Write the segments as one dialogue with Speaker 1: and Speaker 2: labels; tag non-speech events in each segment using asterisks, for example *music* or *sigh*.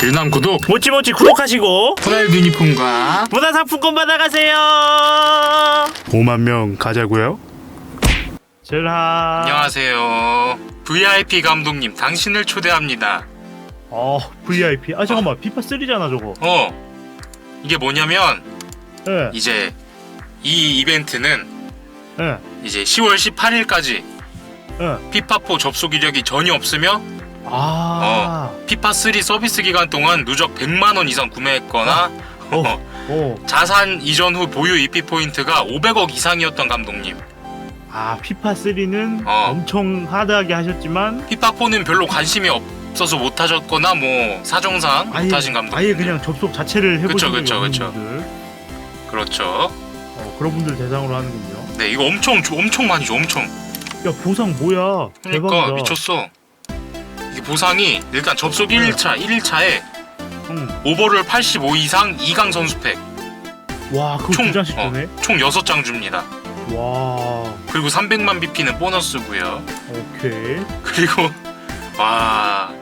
Speaker 1: 길남 구독
Speaker 2: 모찌모찌 구독하시고.
Speaker 1: 호날 유니폼과
Speaker 2: 문화상품권 받아가세요. 5만 명 가자고요? zel하.
Speaker 1: 안녕하세요. VIP 감독님 당신을 초대합니다.
Speaker 2: 어 VIP 아 잠깐만. 피파 3잖아 저거.
Speaker 1: 어 이게 뭐냐면
Speaker 2: 예.
Speaker 1: 이제 이 이벤트는
Speaker 2: 예,
Speaker 1: 이제 10월 18일까지
Speaker 2: 예.
Speaker 1: 피파4 접속 이력이 전혀 없으며
Speaker 2: 아.
Speaker 1: 피파 3 서비스 기간 동안 누적 100만 원 이상 구매했거나
Speaker 2: 어. 어.
Speaker 1: 자산 이전 후 보유 EP 포인트가 500억 이상이었던 감독님.
Speaker 2: 아 피파 3는
Speaker 1: 어.
Speaker 2: 엄청 하드하게 하셨지만
Speaker 1: 피파 4는 별로 관심이 없어서 못 하셨거나 뭐 사정상
Speaker 2: 아예,
Speaker 1: 못 하신 감독님.
Speaker 2: 아예 그냥 접속 자체를 해보신
Speaker 1: 그쵸, 그쵸.
Speaker 2: 분들.
Speaker 1: 그렇죠.
Speaker 2: 어, 그런 분들 대상으로 하는군요.
Speaker 1: 네 이거 엄청 줘- 엄청 많이 줘 엄청.
Speaker 2: 야 보상 뭐야?
Speaker 1: 그러니까
Speaker 2: 대박이다.
Speaker 1: 미쳤어 이게 보상이 일단 접속 1일차 1일차에
Speaker 2: 응.
Speaker 1: 오버롤 85 이상 2강 선수팩
Speaker 2: 와 그거
Speaker 1: 총,
Speaker 2: 두 장씩
Speaker 1: 어,
Speaker 2: 주네
Speaker 1: 총 6장 줍니다
Speaker 2: 와
Speaker 1: 그리고 300만 BP는 보너스고요
Speaker 2: 오케이 *laughs*
Speaker 1: 그리고 와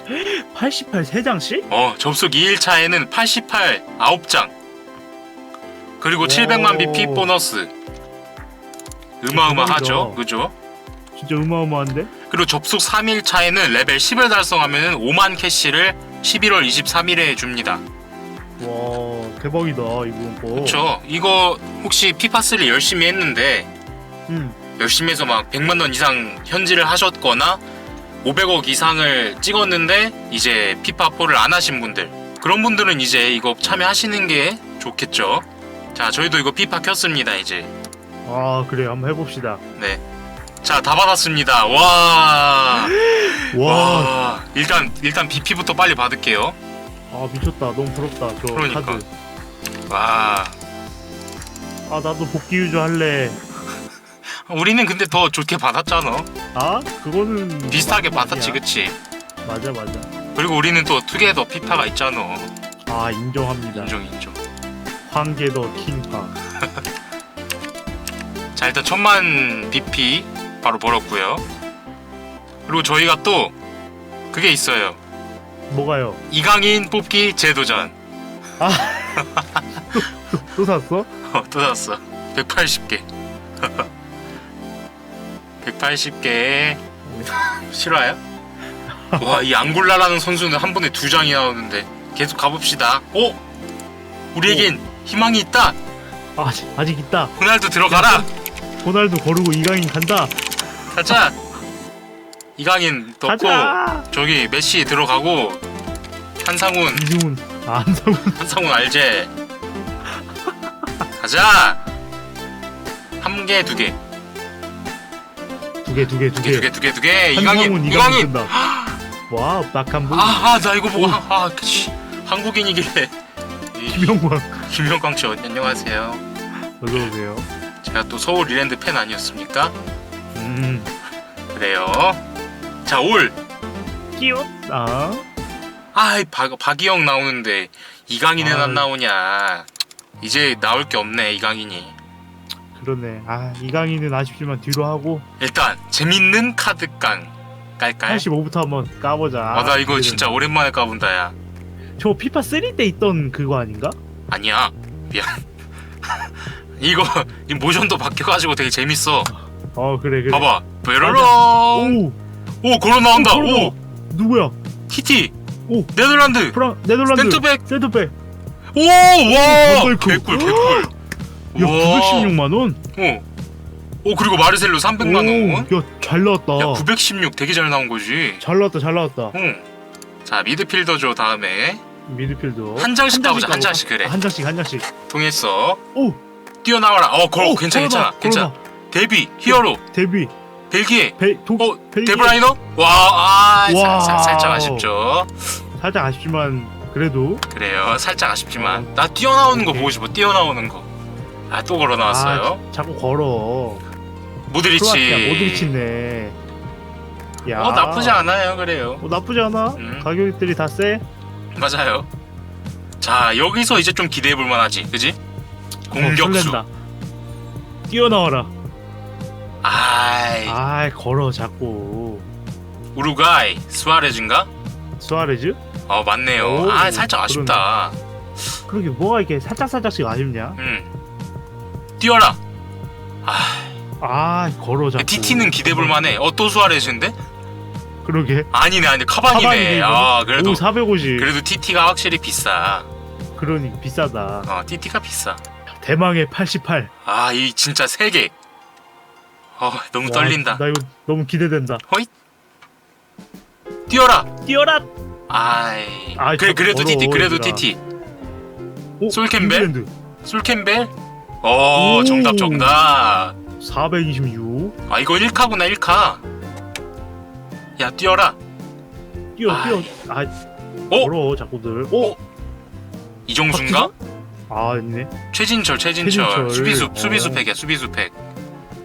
Speaker 2: 88 3장씩?
Speaker 1: 어, 접속 2일차에는 88 9장 그리고
Speaker 2: 오.
Speaker 1: 700만 BP 보너스. 어마어마하죠 그죠?
Speaker 2: 진짜 어마어마한데?
Speaker 1: 그리고 접속 3일 차에는 레벨 10을 달성하면 5만 캐시를 11월 23일에 줍니다.
Speaker 2: 와 대박이다 거
Speaker 1: 그쵸. 이거 혹시 피파3 열심히 했는데
Speaker 2: 응.
Speaker 1: 열심히 해서 막 100만 원 이상 현질을 하셨거나 500억 이상을 찍었는데 이제 피파4를 안 하신 분들. 그런 분들은 이제 이거 참여하시는 게 좋겠죠. 자 저희도 이거 피파 켰습니다 이제.
Speaker 2: 아 그래 한번 해봅시다.
Speaker 1: 네 자 다 받았습니다. 와,
Speaker 2: 와,
Speaker 1: 와. 일단 일단 BP부터 빨리 받을게요.
Speaker 2: 아 미쳤다. 너무 부럽다. 저
Speaker 1: 그러니까.
Speaker 2: 카드.
Speaker 1: 와.
Speaker 2: 아 나도 복귀 유저 할래. *laughs*
Speaker 1: 우리는 근데 더 좋게 받았잖아.
Speaker 2: 아? 그거는
Speaker 1: 비슷하게
Speaker 2: 맞-
Speaker 1: 받았지. 그치?
Speaker 2: 맞아 맞아.
Speaker 1: 그리고 우리는 또 투게더 피파가 있잖아.
Speaker 2: 아 인정합니다.
Speaker 1: 인정 인정.
Speaker 2: 황제더 킹파. *laughs*
Speaker 1: 자 일단 천만 BP 바로 벌었고요. 그리고 저희가 또 그게 있어요.
Speaker 2: 뭐가요?
Speaker 1: 이강인 뽑기 재도전. *laughs*
Speaker 2: 또 샀어?
Speaker 1: 어, 또 샀어. 180개. 180개. 실화야? 와 이 앙골라라는 선수는 한 번에 두 장이 나오는데 계속 가봅시다. 오! 우리에겐 희망이 있다!
Speaker 2: 아, 아직 있다.
Speaker 1: 호날두 들어가라!
Speaker 2: 호날두 거르고 이강인 간다
Speaker 1: 가자. 이강인 넣고
Speaker 2: 가자.
Speaker 1: 저기 메시 들어가고 한상훈.
Speaker 2: 이승훈. 아 안상훈.
Speaker 1: 한상훈 알제. 가자. 한 개 두 개.
Speaker 2: 두개 두 개
Speaker 1: 두 개. 두 개 두 개 두 개. 이강인
Speaker 2: 한상훈
Speaker 1: 이강인
Speaker 2: 끈다. 와 낙한분.
Speaker 1: 아나 이거 보고 아, 아 그치. 한국인이길래. 이-
Speaker 2: 김영광.
Speaker 1: 김영광 씨 안녕하세요.
Speaker 2: 어서 오세요.
Speaker 1: 제가 또 서울 이랜드 팬 아니었습니까
Speaker 2: 음.
Speaker 1: 그래요? 자 올.
Speaker 2: 끼웃 아
Speaker 1: 아이 박 박이영 나오는데 이강인은
Speaker 2: 아유.
Speaker 1: 안 나오냐? 이제 나올 게 없네 이강인이.
Speaker 2: 그러네. 아 이강인은 아쉽지만 뒤로 하고.
Speaker 1: 일단 재밌는 카드깡 깔까요?
Speaker 2: 85부터 한번 까보자.
Speaker 1: 아 나 이거. 진짜 오랜만에 까본다 야.
Speaker 2: 저 피파 3 때 있던 그거 아닌가?
Speaker 1: 아니야. 미안. *laughs* 이거 이 모션도 바뀌어가지고 되게 재밌어
Speaker 2: 어 그래 그래
Speaker 1: 봐봐 뾰로롱 오오 걸어 나온다
Speaker 2: 걸어 나와.
Speaker 1: 오
Speaker 2: 누구야?
Speaker 1: TT
Speaker 2: 오
Speaker 1: 네덜란드
Speaker 2: 프랑 네덜란드
Speaker 1: 센터백
Speaker 2: 센터백
Speaker 1: 오와. 개꿀 개꿀
Speaker 2: 야 916만 원?
Speaker 1: 어. 오 그리고 마르셀로 300만 원.
Speaker 2: 야잘 나왔다
Speaker 1: 야 916 되게 잘 나온 거지.
Speaker 2: 잘 나왔다 잘 나왔다
Speaker 1: 응. 자 미드필더죠 다음에
Speaker 2: 미드필더
Speaker 1: 한 장씩 까보자, 한? 장씩, 그래.
Speaker 2: 아, 한 장씩 한 장씩
Speaker 1: 통했어.
Speaker 2: 오
Speaker 1: 뛰어나와라. 어 걸어
Speaker 2: 오,
Speaker 1: 괜찮아 괜찮아. 데뷔 히어로
Speaker 2: 데뷔
Speaker 1: 벨기에.
Speaker 2: 벨 도,
Speaker 1: 어
Speaker 2: 벨기에.
Speaker 1: 데브라이너? 와, 아. 살, 살짝 아쉽죠.
Speaker 2: 살짝 아쉽지만 그래도
Speaker 1: 그래요, 살짝 아쉽지만
Speaker 2: 어.
Speaker 1: 나 뛰어나오는 거. 보고 싶어. 뛰어나오는 거. 아 또 걸어 나왔어요.
Speaker 2: 아, 자꾸 걸어
Speaker 1: 모드리치.
Speaker 2: 크로아티아 모드리치네 야
Speaker 1: 어 나쁘지 않아요, 그래요.
Speaker 2: 어, 나쁘지 않아
Speaker 1: 음.
Speaker 2: 가격들이 다 세
Speaker 1: 맞아요. 자 여기서 이제 좀 기대해 볼 만하지, 그지? 공격수.
Speaker 2: 어, 뛰어나와라
Speaker 1: 아이
Speaker 2: 아이 걸어 자꾸
Speaker 1: 우루과이 스와레즈인가?
Speaker 2: 수아레즈?
Speaker 1: 어 맞네요.
Speaker 2: 오,
Speaker 1: 아 살짝 아쉽다.
Speaker 2: 그러게 뭐가 이렇게 살짝 살짝씩 아쉽냐?
Speaker 1: 음. 뛰어라. 아
Speaker 2: 아 걸어 자꾸.
Speaker 1: TT는 기대볼 만해. 어 또 수아레즈인데?
Speaker 2: 그러게.
Speaker 1: 아니네 아니. 카바니네, 아 그래도
Speaker 2: 오 450.
Speaker 1: 그래도 TT가 확실히 비싸.
Speaker 2: 그러니 비싸다.
Speaker 1: 어 TT가 비싸.
Speaker 2: 대망의 88.
Speaker 1: 아 이 진짜 세 개. 어 너무
Speaker 2: 와,
Speaker 1: 떨린다.
Speaker 2: 나 이거 너무 기대된다.
Speaker 1: 뛰어라.
Speaker 2: 뛰어라.
Speaker 1: 아이.
Speaker 2: 아이,
Speaker 1: 그래 그래도 TT 그래도
Speaker 2: 얘들아.
Speaker 1: TT.
Speaker 2: 오,
Speaker 1: 솔캠벨?
Speaker 2: 잉글랜드.
Speaker 1: 솔캠벨? 어
Speaker 2: 오.
Speaker 1: 정답 정답.
Speaker 2: 426.
Speaker 1: 아 이거 1카구나 1카. 야 뛰어라.
Speaker 2: 뛰어
Speaker 1: 아이.
Speaker 2: 뛰어. 아
Speaker 1: 어?
Speaker 2: 걸어 자꾸들. 오.
Speaker 1: 이정수인가?
Speaker 2: 아 있네.
Speaker 1: 최진철 최진철.
Speaker 2: 최진철.
Speaker 1: 수비수
Speaker 2: 어.
Speaker 1: 수비수 팩이야 수비수 팩.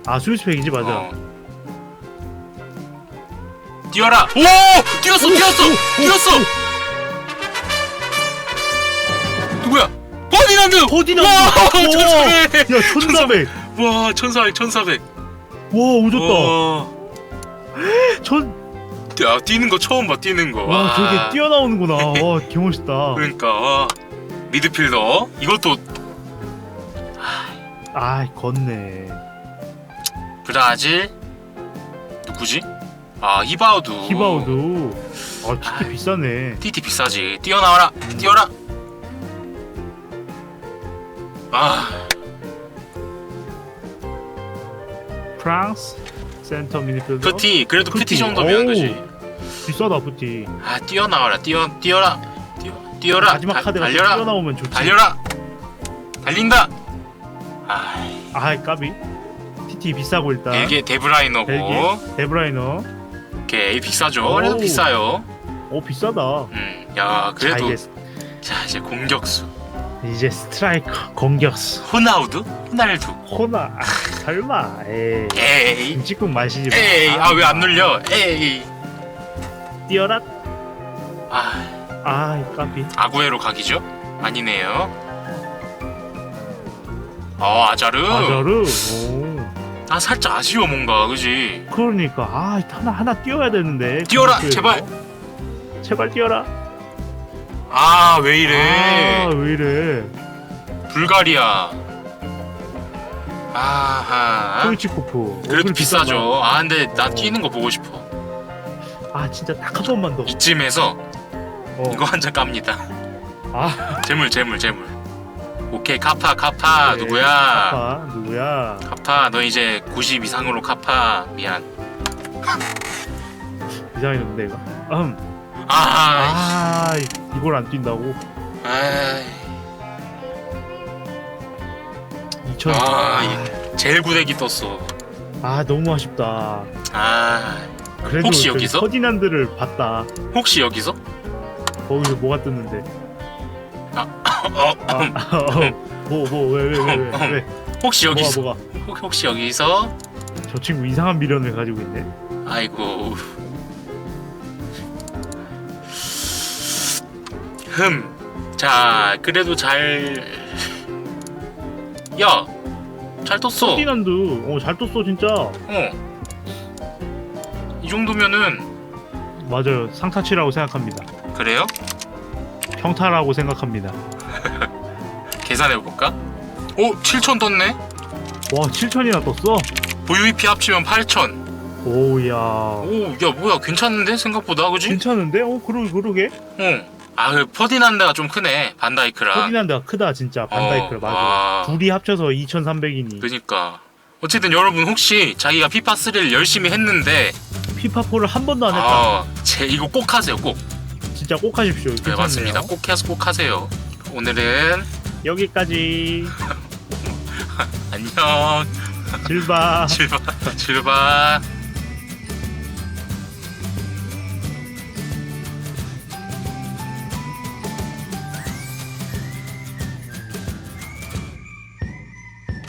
Speaker 2: 아 스위스팩이지 맞아.
Speaker 1: 어. 뛰어라. 오 뛰었어 뛰었어 뛰었어. 누구야? 버디난드.
Speaker 2: 버디난드!
Speaker 1: 와
Speaker 2: 우와! *laughs*
Speaker 1: 천사백.
Speaker 2: 야 1400.
Speaker 1: 와 천사백 천사백.
Speaker 2: 와 오졌다.
Speaker 1: 와.
Speaker 2: 천.
Speaker 1: 야 뛰는 거 처음 봐 뛰는 거.
Speaker 2: 와
Speaker 1: 와.
Speaker 2: 저게 뛰어나오는구나. *laughs* 와 개멋있다.
Speaker 1: 그러니까 와. 미드필더 이것도
Speaker 2: 아 걷네.
Speaker 1: 브라질 누구지? 아 히바우드.
Speaker 2: 히바우드. 아 진짜
Speaker 1: 아이.
Speaker 2: 비싸네.
Speaker 1: TT 비싸지. 뛰어나와라. 뛰어라. 아
Speaker 2: 프랑스 센터 미드필더.
Speaker 1: 푸티 그래도 푸티
Speaker 2: 푸티.
Speaker 1: 정도면. 그지.
Speaker 2: 비싸다 푸티.
Speaker 1: 아 뛰어나와라. 뛰어 뛰어라. 뛰어 뛰어라.
Speaker 2: 마지막
Speaker 1: 다-
Speaker 2: 카드가
Speaker 1: 달려라.
Speaker 2: 뛰어나오면 좋지.
Speaker 1: 달려라. 달린다.
Speaker 2: 아아 까비. TT 비싸고 일단.
Speaker 1: 벨기에 데브라이너고.
Speaker 2: 벨기에. 데브라이너.
Speaker 1: 오케이 비싸죠. 그래도 비싸요.
Speaker 2: 오 비싸다.
Speaker 1: 음, 야 그래도
Speaker 2: 자, 이제
Speaker 1: 자 이제 공격수
Speaker 2: 이제 스트라이커 공격수.
Speaker 1: 호나우두, 호날두.
Speaker 2: 호나. 아, 설마. 에이.
Speaker 1: 에이,
Speaker 2: 김치국 마시지 마.
Speaker 1: 에이, 아 왜 안 눌려? 에이,
Speaker 2: 뛰어라. 아아 까비.
Speaker 1: 아구에로 각이죠? 아니네요. 어 아자르.
Speaker 2: 아자르. 오.
Speaker 1: 아 살짝 아쉬워 뭔가 그지?
Speaker 2: 그러니까 아 하나 하나 뛰어야 되는데.
Speaker 1: 뛰어라
Speaker 2: 그렇게.
Speaker 1: 제발.
Speaker 2: 제발 뛰어라.
Speaker 1: 아 왜 이래?
Speaker 2: 아 왜 이래?
Speaker 1: 불가리아. 아하.
Speaker 2: 콜치코프.
Speaker 1: 그래도 비싸죠. 아 근데 나 뛰는 거 보고 싶어.
Speaker 2: 아 진짜 딱 한 번만 더.
Speaker 1: 이쯤에서
Speaker 2: 어.
Speaker 1: 이거 한 잔 깝니다.
Speaker 2: 아
Speaker 1: 재물 재물 재물. 오케이 카파 카파
Speaker 2: 네,
Speaker 1: 누구야?
Speaker 2: 아빠 누구야?
Speaker 1: 카파 너 이제 90 이상으로 카파 미안.
Speaker 2: 이상했는데 이거. 음.
Speaker 1: 아,
Speaker 2: 아 이걸 안 뛴다고?
Speaker 1: 아,
Speaker 2: 2000.
Speaker 1: 아,
Speaker 2: 아,
Speaker 1: 제일 구대기 떴어.
Speaker 2: 아 너무 아쉽다.
Speaker 1: 아,
Speaker 2: 그래도
Speaker 1: 혹시
Speaker 2: 저기
Speaker 1: 여기서?
Speaker 2: 퍼디난드를 봤다.
Speaker 1: 혹시 여기서?
Speaker 2: 거기서 뭐가 떴는데?
Speaker 1: 어? 혹시 여기서?
Speaker 2: 뭐가?
Speaker 1: 혹- 혹시 여기서?
Speaker 2: 저 친구 이상한 미련을 가지고 있네.
Speaker 1: 아이고. 흠. 자, 그래도 잘. 야, 잘 떴어.
Speaker 2: 퍼디난드, 어잘 떴어 진짜.
Speaker 1: 어. 이 정도면은
Speaker 2: 맞아요. 상타치라고 생각합니다.
Speaker 1: 그래요?
Speaker 2: 평타라고 생각합니다. *laughs*
Speaker 1: 계산해 볼까? 오, 7천 떴네.
Speaker 2: 와 7천이나 떴어?
Speaker 1: VVP 합치면 8천.
Speaker 2: 오야.
Speaker 1: 오, 야 뭐야 괜찮은데 생각보다 그지?
Speaker 2: 괜찮은데? 어 그러 그러게.
Speaker 1: 어. 아, 그 퍼디난드가 좀 크네. 반다이크랑.
Speaker 2: 퍼디난드가 크다 진짜
Speaker 1: 어,
Speaker 2: 맞아.
Speaker 1: 와.
Speaker 2: 둘이 합쳐서 2,300이니.
Speaker 1: 그니까. 어쨌든 여러분 혹시 자기가 피파 3를 열심히 했는데
Speaker 2: 피파4를 한 번도 안 했다.
Speaker 1: 아, 제 이거 꼭 하세요. 꼭.
Speaker 2: 진짜 꼭 하십시오.
Speaker 1: 네,
Speaker 2: 괜찮네요.
Speaker 1: 맞습니다. 꼭 해서 꼭 하세요. 오늘은
Speaker 2: 여기까지. *laughs*
Speaker 1: 안녕.
Speaker 2: 질바.
Speaker 1: 출발. 출발.